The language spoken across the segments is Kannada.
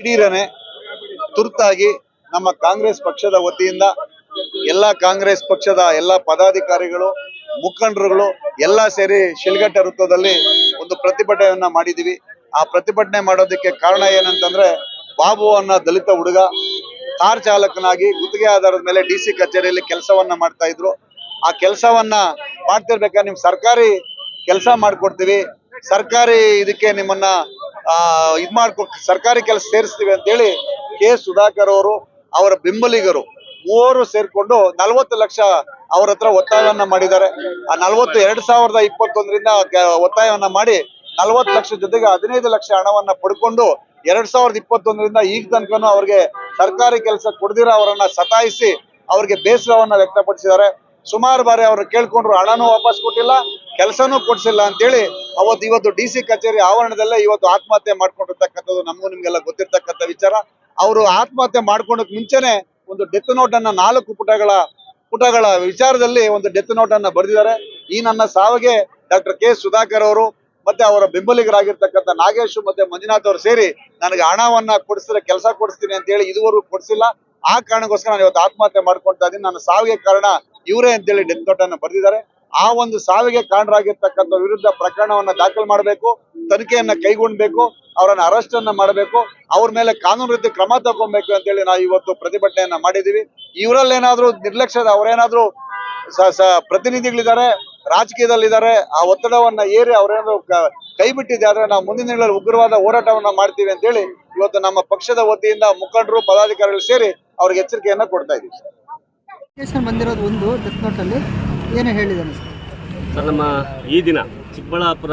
ದಿಢೀರನೆ ತುರ್ತಾಗಿ ನಮ್ಮ ಕಾಂಗ್ರೆಸ್ ಪಕ್ಷದ ವತಿಯಿಂದ ಎಲ್ಲ ಕಾಂಗ್ರೆಸ್ ಪಕ್ಷದ ಎಲ್ಲ ಪದಾಧಿಕಾರಿಗಳು, ಮುಖಂಡರುಗಳು ಎಲ್ಲ ಸೇರಿ ಶಿಲ್ಘಟ್ಟ ವೃತ್ತದಲ್ಲಿ ಒಂದು ಪ್ರತಿಭಟನೆಯನ್ನ ಮಾಡಿದೀವಿ. ಆ ಪ್ರತಿಭಟನೆ ಮಾಡೋದಕ್ಕೆ ಕಾರಣ ಏನಂತಂದ್ರೆ ಬಾಬು ಅನ್ನೋ ದಲಿತ ಹುಡುಗ, ಕಾರ್ ಚಾಲಕನಾಗಿ ಗುತ್ತಿಗೆ ಆಧಾರದ ಮೇಲೆ ಡಿ ಸಿ ಕಚೇರಿಯಲ್ಲಿ ಕೆಲಸವನ್ನ ಮಾಡ್ತಾ ಇದ್ರು. ಆ ಕೆಲಸವನ್ನ ಮಾಡ್ತಿರ್ಬೇಕಾದ್ರೆ ನಿಮ್ ಸರ್ಕಾರಿ ಕೆಲಸ ಮಾಡ್ಕೊಡ್ತೀವಿ. ಸರ್ಕಾರಿ ಇದಕ್ಕೆ ನಿಮ್ಮನ್ನ ಇದ್ ಮಾಡ್ಕೊ ಸರ್ಕಾರಿ ಕೆಲಸ ಸೇರಿಸ್ತೀವಿ ಅಂತೇಳಿ ಕೆ ಸುಧಾಕರ್ ಅವರು ಅವರ ಬೆಂಬಲಿಗರು ಮೂವರು ಸೇರ್ಕೊಂಡು ನಲವತ್ತು ಲಕ್ಷ ಅವ್ರ ಹತ್ರ ಒತ್ತಾಯವನ್ನ ಮಾಡಿದ್ದಾರೆ. ಆ ನಲವತ್ತು ಎರಡ್ ಸಾವಿರದ ಇಪ್ಪತ್ತೊಂದರಿಂದ ಒತ್ತಾಯವನ್ನ ಮಾಡಿ ನಲವತ್ತು ಲಕ್ಷ ಜೊತೆಗೆ ಹದಿನೈದು ಲಕ್ಷ ಹಣವನ್ನ ಪಡ್ಕೊಂಡು ಎರಡ್ ಸಾವಿರದ ಇಪ್ಪತ್ತೊಂದರಿಂದ ಈಗ ತನಕನೂ ಅವ್ರಿಗೆ ಸರ್ಕಾರಿ ಕೆಲಸ ಕೊಡದಿರೋ ಅವರನ್ನ ಸತಾಯಿಸಿ ಅವ್ರಿಗೆ ಬೇಸರವನ್ನ ವ್ಯಕ್ತಪಡಿಸಿದ್ದಾರೆ. ಸುಮಾರು ಬಾರಿ ಅವ್ರು ಕೇಳ್ಕೊಂಡ್ರು, ಹಣನೂ ವಾಪಸ್ ಕೊಟ್ಟಿಲ್ಲ, ಕೆಲಸನೂ ಕೊಡ್ಸಿಲ್ಲ ಅಂತೇಳಿ ಅವತ್ತು ಇವತ್ತು ಡಿ ಸಿ ಕಚೇರಿ ಆವರಣದಲ್ಲೇ ಇವತ್ತು ಆತ್ಮಹತ್ಯೆ ಮಾಡ್ಕೊಂಡಿರ್ತಕ್ಕಂಥದ್ದು ನಮಗೂ ನಿಮ್ಗೆಲ್ಲ ಗೊತ್ತಿರ್ತಕ್ಕಂಥ ವಿಚಾರ. ಅವರು ಆತ್ಮಹತ್ಯೆ ಮಾಡ್ಕೊಳಕ್ ಮುಂಚೆನೆ ಒಂದು ಡೆತ್ ನೋಟ್ ಅನ್ನ ನಾಲ್ಕು ಪುಟಗಳ ಪುಟಗಳ ವಿಚಾರದಲ್ಲಿ ಒಂದು ಡೆತ್ ನೋಟ್ ಅನ್ನ ಬರೆದಿದ್ದಾರೆ. ಈ ನನ್ನ ಸಾವಿಗೆ ಡಾಕ್ಟರ್ ಕೆ ಸುಧಾಕರ್ ಅವರು ಮತ್ತೆ ಅವರ ಬೆಂಬಲಿಗರಾಗಿರ್ತಕ್ಕಂಥ ನಾಗೇಶ್ ಮತ್ತೆ ಮಂಜುನಾಥ್ ಅವರು ಸೇರಿ ನನಗೆ ಹಣವನ್ನ ಕೊಡಿಸಿದ್ರೆ ಕೆಲಸ ಕೊಡಿಸ್ತೀನಿ ಅಂತ ಹೇಳಿ ಇದುವರೆಗೂ ಕೊಡಿಸಿಲ್ಲ. ಆ ಕಾರಣಕ್ಕೋಸ್ಕರ ನಾನು ಇವತ್ತು ಆತ್ಮಹತ್ಯೆ ಮಾಡ್ಕೊಳ್ತಾ ಇದ್ದೀನಿ. ನನ್ನ ಸಾವಿಗೆ ಕಾರಣ ಇವರೇ ಅಂತೇಳಿ ಡೆತ್ ನೋಟ್ ಅನ್ನ ಬರೆದಿದ್ದಾರೆ. ಆ ಒಂದು ಸಾವಿಗೆ ಕಾರಣರಾಗಿರ್ತಕ್ಕಂಥ ವಿರುದ್ಧ ಪ್ರಕರಣವನ್ನ ದಾಖಲು ಮಾಡಬೇಕು, ತನಿಖೆಯನ್ನ ಕೈಗೊಂಡ್ಬೇಕು, ಅವರನ್ನ ಅರೆಸ್ಟ್ ಅನ್ನ ಮಾಡಬೇಕು, ಅವ್ರ ಮೇಲೆ ಕಾನೂನು ರೀತಿ ಕ್ರಮ ತಗೊಬೇಕು ಅಂತೇಳಿ ನಾವು ಇವತ್ತು ಪ್ರತಿಭಟನೆಯನ್ನ ಮಾಡಿದೀವಿ ಇವರಲ್ಲೇನಾದ್ರೂ ನಿರ್ಲಕ್ಷ್ಯದ ಅವರೇನಾದ್ರೂ ಪ್ರತಿನಿಧಿಗಳಿದ್ದಾರೆ, ರಾಜಕೀಯದಲ್ಲಿದ್ದಾರೆ, ಆ ಒತ್ತಡವನ್ನ ಏರಿ ಅವರೇನಾದ್ರು ಕೈ ಬಿಟ್ಟಿದೆ ಆದ್ರೆ ನಾವು ಮುಂದಿನ ದಿನಗಳಲ್ಲಿ ಉಗ್ರವಾದ ಹೋರಾಟವನ್ನ ಮಾಡ್ತೀವಿ ಅಂತೇಳಿ ಇವತ್ತು ನಮ್ಮ ಪಕ್ಷದ ವತಿಯಿಂದ ಮುಖಂಡರು, ಪದಾಧಿಕಾರಿಗಳು ಸೇರಿ ಅವ್ರಿಗೆ ಎಚ್ಚರಿಕೆಯನ್ನ ಕೊಡ್ತಾ ಇದ್ದೀವಿ. ಬಂದಿರೋದು ಒಂದು ಡೆತ್ ನೋಟಲ್ಲಿ ಏನು ಹೇಳಿದ್ದಾನೆ ಸರ್? ನಮ್ಮ ಈ ದಿನ ಚಿಕ್ಕಬಳ್ಳಾಪುರ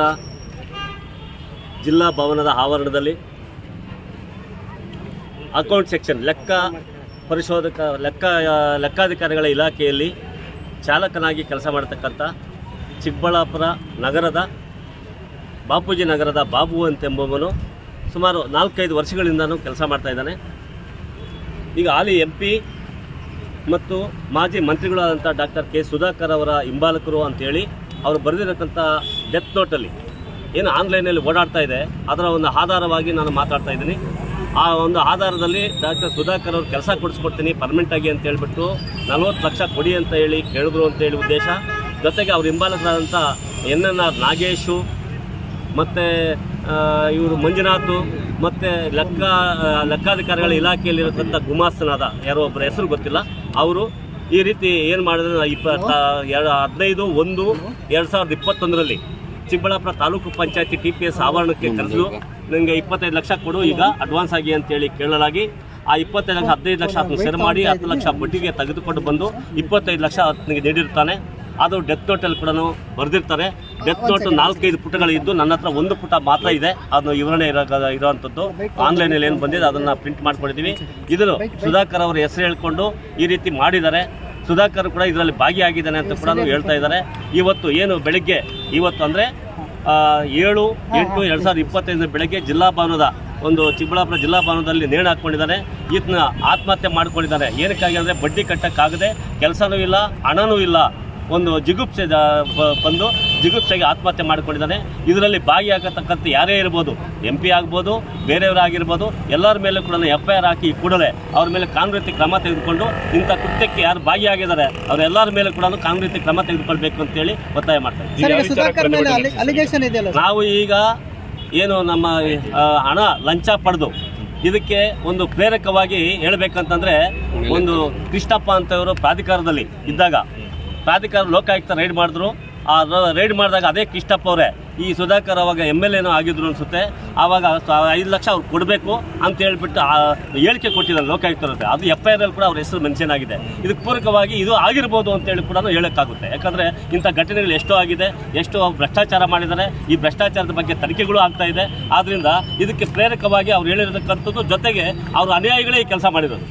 ಜಿಲ್ಲಾ ಭವನದ ಆವರಣದಲ್ಲಿ ಅಕೌಂಟ್ ಸೆಕ್ಷನ್, ಲೆಕ್ಕ ಪರಿಶೋಧಕ, ಲೆಕ್ಕ, ಲೆಕ್ಕಾಧಿಕಾರಿಗಳ ಇಲಾಖೆಯಲ್ಲಿ ಚಾಲಕನಾಗಿ ಕೆಲಸ ಮಾಡ್ತಕ್ಕಂಥ ಚಿಕ್ಕಬಳ್ಳಾಪುರ ನಗರದ ಬಾಪೂಜಿ ನಗರದ ಬಾಬು ಅಂತೆಂಬವನು ಸುಮಾರು ನಾಲ್ಕೈದು ವರ್ಷಗಳಿಂದನೂ ಕೆಲಸ ಮಾಡ್ತಾ ಇದ್ದಾನೆ. ಈಗ ಹಾಲಿ ಎಂ ಪಿ ಮತ್ತು ಮಾಜಿ ಮಂತ್ರಿಗಳಾದಂಥ ಡಾಕ್ಟರ್ ಕೆ ಸುಧಾಕರ್ ಅವರ ಹಿಂಬಾಲಕರು ಅಂತೇಳಿ ಅವರು ಬರೆದಿರತಕ್ಕಂಥ ಡೆತ್ ನೋಟಲ್ಲಿ ಏನು ಆನ್ಲೈನಲ್ಲಿ ಓಡಾಡ್ತಾ ಇದೆ, ಅದರ ಒಂದು ಆಧಾರವಾಗಿ ನಾನು ಮಾತಾಡ್ತಾ ಇದ್ದೀನಿ. ಆ ಒಂದು ಆಧಾರದಲ್ಲಿ ಡಾಕ್ಟರ್ ಸುಧಾಕರ್ ಅವ್ರು ಕೆಲಸ ಕೊಡಿಸ್ಕೊಡ್ತೀನಿ ಪರ್ಮನೆಂಟಾಗಿ ಅಂತ ಹೇಳ್ಬಿಟ್ಟು ನಲ್ವತ್ತು ಲಕ್ಷ ಕೊಡಿ ಅಂತ ಹೇಳಿ ಕೇಳಿದ್ರು ಅಂತೇಳಿ ಉದ್ದೇಶ. ಜೊತೆಗೆ ಅವ್ರ ಹಿಂಬಾಲಕರಾದಂಥ ಎನ್ ಎನ್ ಆರ್ ನಾಗೇಶು, ಮತ್ತು ಇವರು ಮಂಜುನಾಥ್ ಮತ್ತು ಲೆಕ್ಕ ಲೆಕ್ಕಾಧಿಕಾರಿಗಳ ಇಲಾಖೆಯಲ್ಲಿರತಕ್ಕಂಥ ಗುಮಾಸ್ತನಾದ ಯಾರೋ ಒಬ್ಬರ ಹೆಸರು ಗೊತ್ತಿಲ್ಲ. ಅವರು ಈ ರೀತಿ ಏನು ಮಾಡಿದ್ರೆ ಇಪ್ಪತ್ತ ಎರಡು ಹದಿನೈದು ಒಂದು ಎರಡು ಸಾವಿರದ ಇಪ್ಪತ್ತೊಂದರಲ್ಲಿ ಚಿಕ್ಕಬಳ್ಳಾಪುರ ತಾಲೂಕು ಪಂಚಾಯತಿ ಟಿ ಪಿ ಎಸ್ ಆವರಣಕ್ಕೆ ಕರೆದು ನನಗೆ ಇಪ್ಪತ್ತೈದು ಲಕ್ಷ ಕೊಡು ಈಗ ಅಡ್ವಾನ್ಸ್ ಆಗಿ ಅಂತೇಳಿ ಕೇಳಲಾಗಿ ಆ ಇಪ್ಪತ್ತೈದು ಲಕ್ಷ ಹದಿನೈದು ಲಕ್ಷ ಅದನ್ನು ಸೆರೆ ಮಾಡಿ ಹತ್ತು ಲಕ್ಷ ಬಡ್ಡಿಗೆ ತೆಗೆದುಕೊಂಡು ಬಂದು ಇಪ್ಪತ್ತೈದು ಲಕ್ಷ ನನಗೆ ನೀಡಿರ್ತಾನೆ. ಅದು ಡೆತ್ ನೋಟಲ್ಲಿ ಕೂಡ ಬರೆದಿರ್ತಾರೆ. ಡೆತ್ ನೋಟ್ ನಾಲ್ಕೈದು ಪುಟಗಳಿದ್ದು ನನ್ನ ಹತ್ರ ಒಂದು ಪುಟ ಮಾತ್ರ ಇದೆ. ಅದನ್ನು ವಿವರಣೆ ಇರೋ ಇರೋವಂಥದ್ದು ಆನ್ಲೈನಲ್ಲಿ ಏನು ಬಂದಿದೆ ಅದನ್ನು ಪ್ರಿಂಟ್ ಮಾಡ್ಕೊಂಡಿದ್ದೀವಿ ಇದನ್ನು ಸುಧಾಕರ್ ಅವರ ಹೆಸರು ಹೇಳ್ಕೊಂಡು ಈ ರೀತಿ ಮಾಡಿದ್ದಾರೆ. ಸುಧಾಕರ್ ಕೂಡ ಇದರಲ್ಲಿ ಭಾಗಿಯಾಗಿದ್ದಾನೆ ಅಂತ ಕೂಡ ಹೇಳ್ತಾ ಇದ್ದಾರೆ. ಇವತ್ತು ಏನು ಬೆಳಿಗ್ಗೆ ಇವತ್ತು ಅಂದರೆ ಏಳು ಎಂಟು ಎರಡು ಸಾವಿರದ ಇಪ್ಪತ್ತೈದರ ಬೆಳಗ್ಗೆ ಜಿಲ್ಲಾ ಭವನದ ಒಂದು ಚಿಕ್ಕಬಳ್ಳಾಪುರ ಜಿಲ್ಲಾ ಭವನದಲ್ಲಿ ನೇಣು ಹಾಕ್ಕೊಂಡಿದ್ದಾರೆ ಇದನ್ನ ಆತ್ಮಹತ್ಯೆ ಮಾಡ್ಕೊಂಡಿದ್ದಾರೆ. ಏನಕ್ಕಾಗಿ ಅಂದರೆ ಬಡ್ಡಿ ಕಟ್ಟಕ್ಕಾಗದೆ ಕೆಲಸನೂ ಇಲ್ಲ ಹಣನೂ ಇಲ್ಲ. ಒಂದು ಜಿಗುಪ್ಸೆ ಬಂದು ಜಿಗುಪ್ಸೆಗೆ ಆತ್ಮಹತ್ಯೆ ಮಾಡಿಕೊಂಡಿದ್ದಾನೆ. ಇದರಲ್ಲಿ ಭಾಗಿಯಾಗತಕ್ಕಂಥ ಯಾರೇ ಇರ್ಬೋದು ಎಂ ಪಿ ಆಗ್ಬೋದು ಬೇರೆಯವರಾಗಿರ್ಬೋದು ಎಲ್ಲರ ಮೇಲೆ ಕೂಡ ಎಫ್ ಐ ಆರ್ ಹಾಕಿ ಕೂಡಲೇ ಅವ್ರ ಮೇಲೆ ಕಾನೂನು ಕ್ರಮ ತೆಗೆದುಕೊಂಡು ಇಂಥ ಕೃತ್ಯಕ್ಕೆ ಯಾರು ಭಾಗಿಯಾಗಿದ್ದಾರೆ ಅವರೆಲ್ಲರ ಮೇಲೆ ಕೂಡ ಕಾನೂನು ರೀತಿ ಕ್ರಮ ತೆಗೆದುಕೊಳ್ಬೇಕು ಅಂತೇಳಿ ಒತ್ತಾಯ ಮಾಡ್ತಾರೆ ನಾವು ಈಗ ಏನು ನಮ್ಮ ಹಣ ಲಂಚ ಪಡೆದು ಇದಕ್ಕೆ ಒಂದು ಪ್ರೇರಕವಾಗಿ ಹೇಳಬೇಕಂತಂದ್ರೆ ಒಂದು ಕೃಷ್ಣಪ್ಪ ಅಂತವರು ಪ್ರಾಧಿಕಾರದಲ್ಲಿ ಇದ್ದಾಗ ಪ್ರಾಧಿಕಾರ ಲೋಕಾಯುಕ್ತ ರೈಡ್ ಮಾಡಿದ್ರು. ಆ ರೈಡ್ ಮಾಡಿದಾಗ ಅದೇ ಕಿಷ್ಟಪ್ಪ ಅವರೇ. ಈ ಸುಧಾಕರ್ ಅವಾಗ ಎಂ ಎಲ್ ಎನೋ ಆಗಿದ್ರು ಅನ್ಸುತ್ತೆ. ಆವಾಗ ಐದು ಲಕ್ಷ ಅವ್ರು ಕೊಡಬೇಕು ಅಂತ ಹೇಳ್ಬಿಟ್ಟು ಹೇಳಿಕೆ ಕೊಟ್ಟಿದ್ದಾರೆ ಲೋಕಾಯುಕ್ತರದ್ದು ಅದು ಎಫ್ ಐ ಆರ್ ಕೂಡ ಅವ್ರ ಹೆಸರು ಮೆನ್ಷನ್ ಆಗಿದೆ. ಇದಕ್ಕೆ ಪೂರಕವಾಗಿ ಇದು ಆಗಿರ್ಬೋದು ಅಂತೇಳಿ ಕೂಡ ಹೇಳೋಕ್ಕಾಗುತ್ತೆ. ಯಾಕಂದರೆ ಇಂಥ ಘಟನೆಗಳು ಎಷ್ಟೋ ಆಗಿದೆ, ಎಷ್ಟೋ ಭ್ರಷ್ಟಾಚಾರ ಮಾಡಿದ್ದಾರೆ. ಈ ಭ್ರಷ್ಟಾಚಾರದ ಬಗ್ಗೆ ತನಿಖೆಗಳು ಆಗ್ತಾ ಇದೆ. ಆದ್ದರಿಂದ ಇದಕ್ಕೆ ಪ್ರೇರಕವಾಗಿ ಅವ್ರು ಹೇಳಿರತಕ್ಕಂಥದ್ದು ಜೊತೆಗೆ ಅವರು ಅನುಯಾಯಿಗಳೇ ಈ ಕೆಲಸ ಮಾಡಿರೋದು.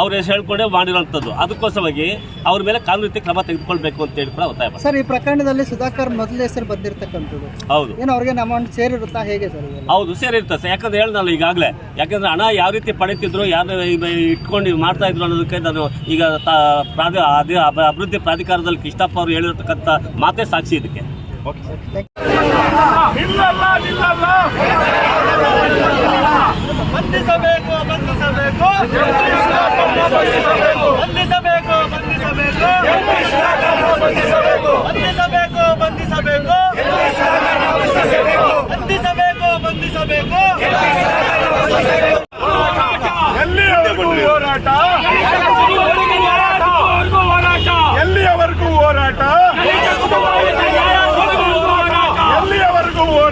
ಅವ್ರ ಹೆಸರು ಹೇಳ್ಕೊಂಡೆ ಮಾಡಿರೋಂಥದ್ದು. ಅದಕ್ಕೋಸ್ಕರವಾಗಿ ಅವ್ರ ಮೇಲೆ ಕಾನೂನು ರೀತಿ ಕ್ರಮ ತೆಗೆದುಕೊಳ್ಬೇಕು ಅಂತ ಹೇಳಿ ಕೂಡ ಒತ್ತಾಯ ಮಾಡ್ತಾರೆ. ಸರ್ ಈ ಪ್ರಕರಣದಲ್ಲಿ ಸುಧಾಕರ್ ಮೊದಲ ಹೆಸರು ಬಂದಿರತಕ್ಕಂಥದ್ದು. ಹೌದು. ಏನು ಅವ್ರಿಗೆ ಅಮೌಂಟ್ ಸೇರಿರುತ್ತಾ? ಹೇಗೆ ಸರ್ ಇದೆಲ್ಲ? ಹೌದು ಸೇರಿರುತ್ತೆ ಸರ್. ಯಾಕಂದ್ರೆ ಹೇಳ್ದಲ್ಲ ಈಗಾಗಲೇ. ಯಾಕಂದ್ರೆ ಹಣ ಯಾವ ರೀತಿ ಪಡೀತಿದ್ರು ಯಾರು ಇಟ್ಕೊಂಡು ಇದು ಮಾಡ್ತಾ ಇದ್ರು ಅನ್ನೋದಕ್ಕೆ ನಾನು ಈಗ ತಾ- ಪ್ರಾಧಿ ಅದೇ ಅಭ- ಅಭಿವೃದ್ಧಿ ಪ್ರಾಧಿಕಾರದಲ್ಲಿ ಕೃಷ್ಣಪ್ಪ ಅವರು ಹೇಳಿರತಕ್ಕಂಥ ಮಾತೇ ಸಾಕ್ಷಿ ಇದಕ್ಕೆ. ನಿಲ್ಲಲ್ಲ ನಿಲ್ಲಲ್ಲ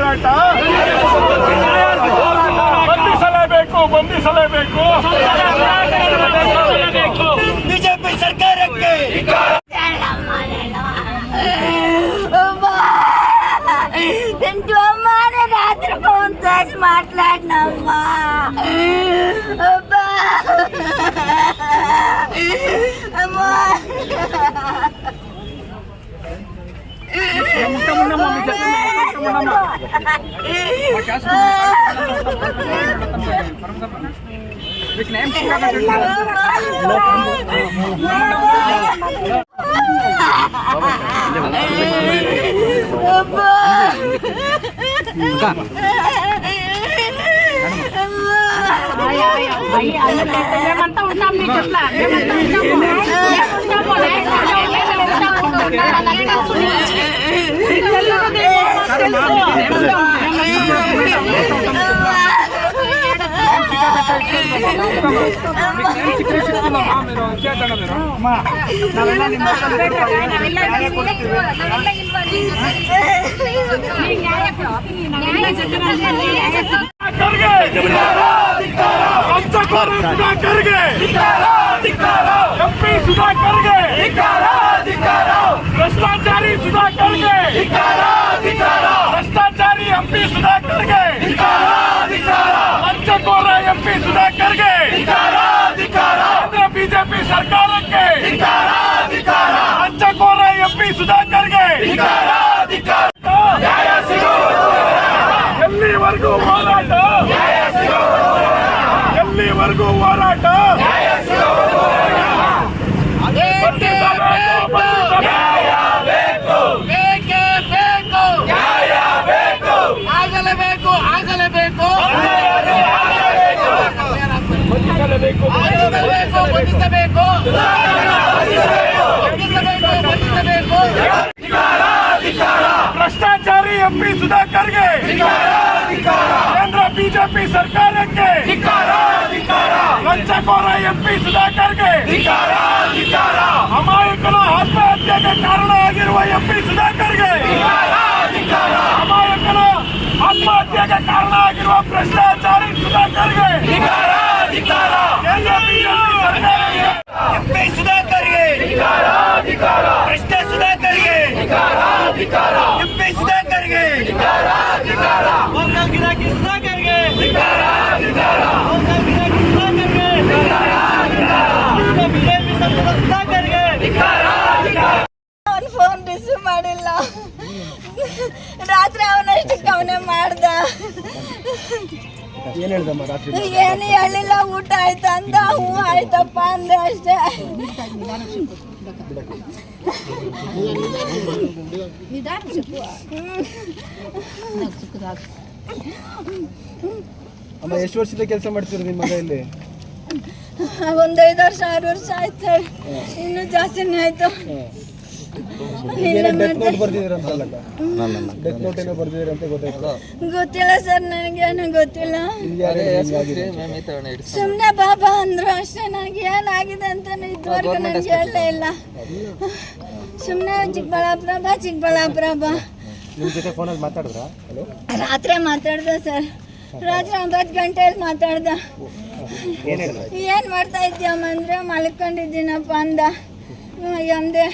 ಹೋರಾಟ ಬಂಧಿಸಲೇಬೇಕು ಬಂಧಿಸಲೇಬೇಕು ಬಿಜೆಪಿ ಸರ್ಕಾರಕ್ಕೆ తింటూ అమ్మా నేను రాత్రి ఫోన్ చేసి మాట్లాడినమ్మా అబ్బా మేమంతా ఉంటాం నీకు ఎట్లా మేమంతా ఉంటాము మేమంతా ఉంటాము ಸುಧಾಕರ್ಗೆ ಸುಧಾಕರ್ಗೆ भ्रष्टाचारी सुधाकर कर गए भ्रष्टाचारी एमपी सुधाकर के। कर गए वंचक बोल रहे एमपी सुधाकर के। धिकारा बीजेपी सरकार के। धिकारा बोल रहे एमपी सुधाकर के। धिकारा हो रही एम पी सुधाकर के धिकारा हमारे कला आत्महत्या के कारण आगे हुआ एम पी सुधाकर करके। हमारे कला आत्महत्या के कारण आगे हुआ भ्रष्टाचारी सुधाकर करके। एम पी सुधाकर भ्रष्टा सुधाकर सुधाकर गिरा ಅವನ್ ಫೋನ್ ರಿಸೀವ್ ಮಾಡಿಲ್ಲ. ರಾತ್ರಿ ಅವನಷ್ಟಕ್ಕೆ ಅವನೇ ಮಾಡ್ದ. ಏನು ಹೇಳಿಲ್ಲ ಊಟ ಆಯ್ತಾ ಅಂದ ಹ್ಞೂ ಆಯ್ತಪ್ಪ ಅಂದ್ರೆ ಅಷ್ಟೇ. ಅಮ್ಮ ಎಷ್ಟು ವರ್ಷದ ಕೆಲಸ ಮಾಡ್ತೀರಿ ನಿಮ್ಮ ಮನೆಯಲ್ಲಿ? ಒಂದ್ ಐದು ವರ್ಷ ಆರು ವರ್ಷ ಆಯ್ತು ಸರ್ ಇನ್ನು ಜಾಸ್ತಿನೇ ಆಯ್ತು. ಏನೋ ಗೊತ್ತಿಲ್ಲ ಸರ್ ಗೊತ್ತಿಲ್ಲ. ಸುಮ್ನೆ ಯಾರು ಹಿಂಗಾಗಿದೆ? ಸುಮ್ಮನೆ ಬಾಬಾ ಅಂದ್ರು ಅಷ್ಟೇ ನನಗೆ ಏನಾಗಿದೆ ಅಂತ ಇದುವರೆಗೂ ನನಗೆ ಹೇಳಲೇ ಇಲ್ಲ. ಸುಮ್ಮನೆ ಚಿಕ್ಕಬಳ್ಳಾಪುರ ಬಾ ಚಿಕ್ಕಬಳ್ಳಾಪುರ ಬಾ. ರಾತ್ರಿ ಮಾತಾಡ್ದ ಸರ್. ರಾತ್ರಿ ಒಂಬತ್ತು ಗಂಟೆಯಲ್ಲಿ ಮಾತಾಡ್ದ. ಏನು ಮಾಡ್ತಾ ಇದ್ದೀಯಮ್ಮ ಅಂದರೆ ಮಲ್ಕೊಂಡಿದ್ದೀನಪ್ಪ ಅಂದ. ಅಂದೆ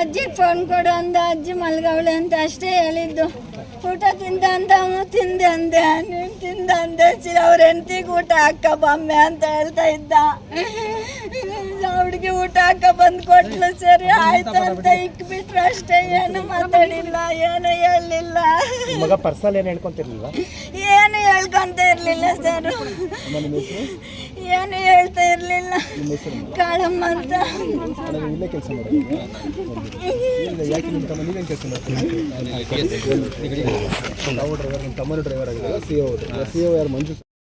ಅಜ್ಜಿಗೆ ಫೋನ್ ಕೊಡು ಅಂದ. ಅಜ್ಜಿ ಮಲ್ಗವಳೆ ಅಂತ ಅಷ್ಟೇ ಹೇಳಿದ್ದು. ಊಟ ತಿಂದ ಅಂದ ಅವನು ತಿಂದೆ ಅಂದೆ. ನೀನು ತಿಂದ ಅಂದೆ ಅವ್ರ ಹೆಂಡತಿಗೆ ಊಟ ಹಾಕ ಬಮ್ಮೆ ಅಂತ ಹೇಳ್ತಾ ಇದ್ದ. ಅವ್ಳಿಗೆ ಊಟ ಹಾಕ ಬಂದು ಕೊಟ್ಲು. ಸರಿ ಆಯ್ತು ಅಂತ. ಇಕ್ಬಿಟ್ರು ಅಷ್ಟೇ. ಏನು ಮಾತಾಡಿಲ್ಲ ಏನು ಹೇಳಲಿಲ್ಲ. ಮಗ ಪರ್ಸಲ್ ಏನು ಹೇಳ್ಕೊಂತಿರ್ಲಿಲ್ವಾ? ಕೇಳ್ಕೊಂತ ಇರಲಿಲ್ಲ ಸರ್ ಏನು ಹೇಳ್ತಾ ಇರಲಿಲ್ಲ ಕಾಳಮ್ಮ ಅಂತ driver C O C O ಯಾರು ಮಂಜು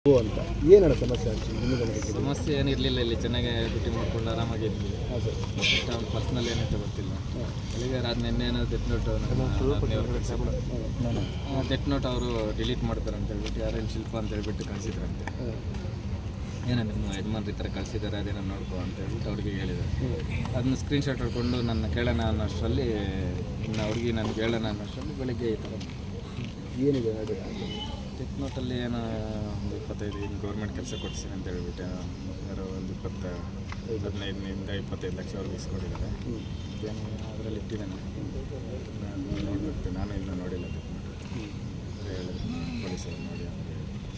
ಓ ಅಂತ. ಏನೇಳ ಸಮಸ್ಯೆ ಆಗ್ತದೆ ಸಮಸ್ಯೆ ಏನಿರಲಿಲ್ಲ ಇಲ್ಲಿ ಚೆನ್ನಾಗಿ ಡ್ಯೂಟಿ ಮಾಡ್ಕೊಂಡು ಆರಾಮಾಗಿ ಹಾಂ ಸರ್. ಪರ್ಸ್ನಲ್ ಏನಂತ ಗೊತ್ತಿಲ್ಲ. ಬೆಳಿಗ್ಗೆ ಅದು ನಿನ್ನೆ ಏನೋ ಡೆತ್ ನೋಟ್ ಡೆತ್ ನೋಟ್ ಅವರು ಡಿಲೀಟ್ ಮಾಡ್ತಾರೆ ಅಂತ ಹೇಳ್ಬಿಟ್ಟು ಯಾರೇನು ಶಿಲ್ಪ ಅಂತ ಹೇಳ್ಬಿಟ್ಟು ಕಳಿಸಿದ್ರಂತೆ. ಏನೋ ನಿಮ್ಮ ಯಜಮಾನ್ ಈ ಥರ ಕಳಿಸಿದ್ದಾರೆ ಅದೇನೋ ನೋಡ್ಕೊ ಅಂತ ಹೇಳ್ಬಿಟ್ಟು ಅವ್ರಿಗೆ ಹೇಳಿದ್ದಾರೆ. ಅದನ್ನ ಸ್ಕ್ರೀನ್ಶಾಟ್ ಹೊಡ್ಕೊಂಡು ನನ್ನ ಕೇಳೋಣ ಅನ್ನೋಷ್ಟರಲ್ಲಿ ಇನ್ನು ಅವ್ರಿಗೆ ನನಗೆ ಹೇಳೋಣ ಅನ್ನೋಷ್ಟರಲ್ಲಿ ಬೆಳಿಗ್ಗೆ ಈ ಥರ. ಏನಿದೆ ಡೆತ್ ನೋಟಲ್ಲಿ ಏನೋ ಒಂದು ಇಪ್ಪತ್ತೈದು ಏನು ಗೌರ್ಮೆಂಟ್ ಕೆಲಸ ಕೊಡಿಸ್ತೀನಿ ಅಂತ ಹೇಳ್ಬಿಟ್ಟು ಯಾರೋ ಒಂದು ಇಪ್ಪತ್ತ ಹದಿನೈದರಿಂದ ಇಪ್ಪತ್ತೈದು ಲಕ್ಷ ಅವ್ರಿಗೆ ಇಸ್ಕೊಂಡಿದ್ದಾರೆ. ಏನು ಅದರಲ್ಲಿ ಇಟ್ಟಿದ್ದಾನೆ. ನಾನು ನೋಡ್ಬೇಕು. ನಾನು ಇನ್ನೂ ನೋಡಿಲ್ಲ ಹೇಳಿದ್ರು ಪೊಲೀಸರು ನೋಡಿ.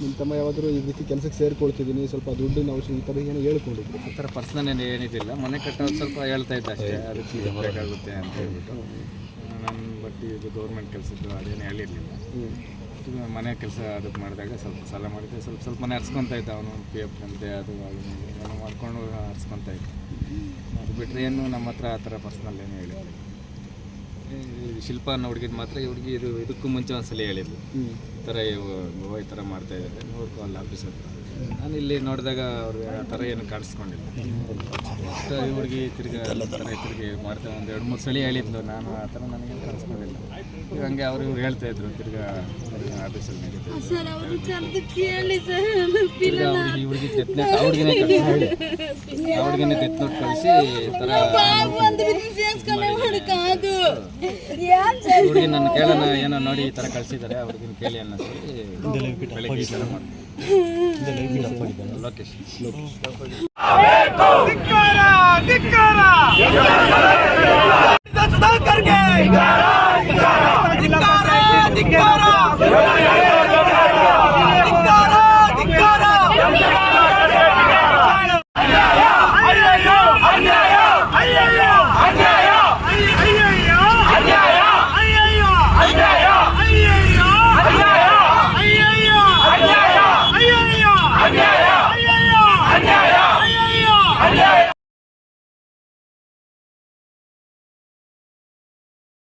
ನಿಮ್ಮ ತಮ್ಮ ಯಾವಾದರೂ ಈ ರೀತಿ ಕೆಲಸಕ್ಕೆ ಸೇರಿಕೊಳ್ತಿದ್ದೀನಿ ಸ್ವಲ್ಪ ದುಡ್ಡಿನ ಅವಶ್ಯ ಈ ಥರ ಏನು ಹೇಳ್ಕೊಂಡಿದ್ರು. ಆ ಥರ ಪರ್ಸ್ನಲ್ ಏನು ಏನಿದ್ದಿಲ್ಲ ಮನೆ ಕಟ್ಟೋದು ಸ್ವಲ್ಪ ಹೇಳ್ತಾ ಇದ್ದ ಅಷ್ಟೇ. ಅದಕ್ಕೆ ಇದು ಬೇಕಾಗುತ್ತೆ ಅಂತ ಹೇಳ್ಬಿಟ್ಟು. ನಾನು ಬಟ್ ಇದು ಗೌರ್ಮೆಂಟ್ ಕೆಲಸದ್ದು ಅದೇನು ಹೇಳಿರಲಿಲ್ಲ. ಮನೆ ಕೆಲಸ ಅದಕ್ಕೆ ಮಾಡಿದಾಗ ಸ್ವಲ್ಪ ಸಾಲ ಮಾಡಿದ್ದೆ ಸ್ವಲ್ಪ ಸ್ವಲ್ಪ ಮನೆ ಹರ್ಸ್ಕೊತಾ ಇದ್ದ ಅವನು ಪಿ ಎಫ್ ಅಂತೆ ಅದು ಏನೋ ಮಾಡ್ಕೊಂಡು ಹರ್ಸ್ಕೊತಾ ಇದ್ದ. ಅದು ಬಿಟ್ಟರೆ ಏನು ನಮ್ಮ ಹತ್ರ ಆ ಥರ ಪರ್ಸ್ನಲ್ ಏನು ಹೇಳಿಲ್ಲ. ಶಿಲ್ಪ ಅನ್ನೋ ಹುಡುಗಿದ್ ಮಾತ್ರ ಈ ಹುಡುಗಿ ಇದು ಇದಕ್ಕೂ ಮುಂಚೆ ಒಂದ್ಸಲ ಹೇಳಿದ್ಲು. ಈ ಥರ ಇವು ಈ ಥರ ಮಾಡ್ತಾ ಇದ್ದಾರೆ. ನೋಡ್ಕೊ ಅಲ್ಲಿ ಆಫೀಸ್ ಹತ್ರ. ನಾನು ಇಲ್ಲಿ ನೋಡಿದಾಗ ಅವ್ರಿಗೆ ಆ ಥರ ಏನು ಕಾಣಿಸ್ಕೊಂಡಿಲ್ಲ. ಇವ್ರಿಗೆ ಈ ಹುಡುಗಿ ತಿರ್ಗಿ ಆ ಥರ ತಿರುಗಿ ಮಾಡ್ತಾ ಒಂದು ಎರಡು ಮೂರು ಸಲ ಹೇಳಿದ್ಲು. ನಾನು ಆ ಥರ ನನಗೇನು ಕಾಣಿಸ್ಕೊಂಡಿಲ್ಲ. ಈಗ ಹಂಗೆ ಅವ್ರು ಇವ್ರು ಹೇಳ್ತಾ ಇದ್ರು ತಿರ್ಗಾ ಆಫೀಸಲ್ಲಿ ಅವ್ರಿಗೆ ಈ ಹುಡುಗಿ ನೋಟ್ ಕಳಿಸಿ ಅವ್ರಿಗೇನೆ ಡೆತ್ ನೋಟ್ ಕಳಿಸಿ ಈ ಥರ ಒಂದು ಸೇರ್ಸ್ಕೊಂಡೆ ಮಾಡಕ್ಕಾಗು ಯಾರು ಈ ಹುಡುಗಿ ನನ್ನ ಕೇಳೋಣ ಏನೋ ನೋಡಿ ಈ ಥರ ಕಳಿಸಿದ್ದಾರೆ ಅವ್ರಿಗಿನ ಕೇಳಿ ಅನ್ನೋಷ್ಟರಲ್ಲಿ ಬೆಳಗ್ಗೆ ಈ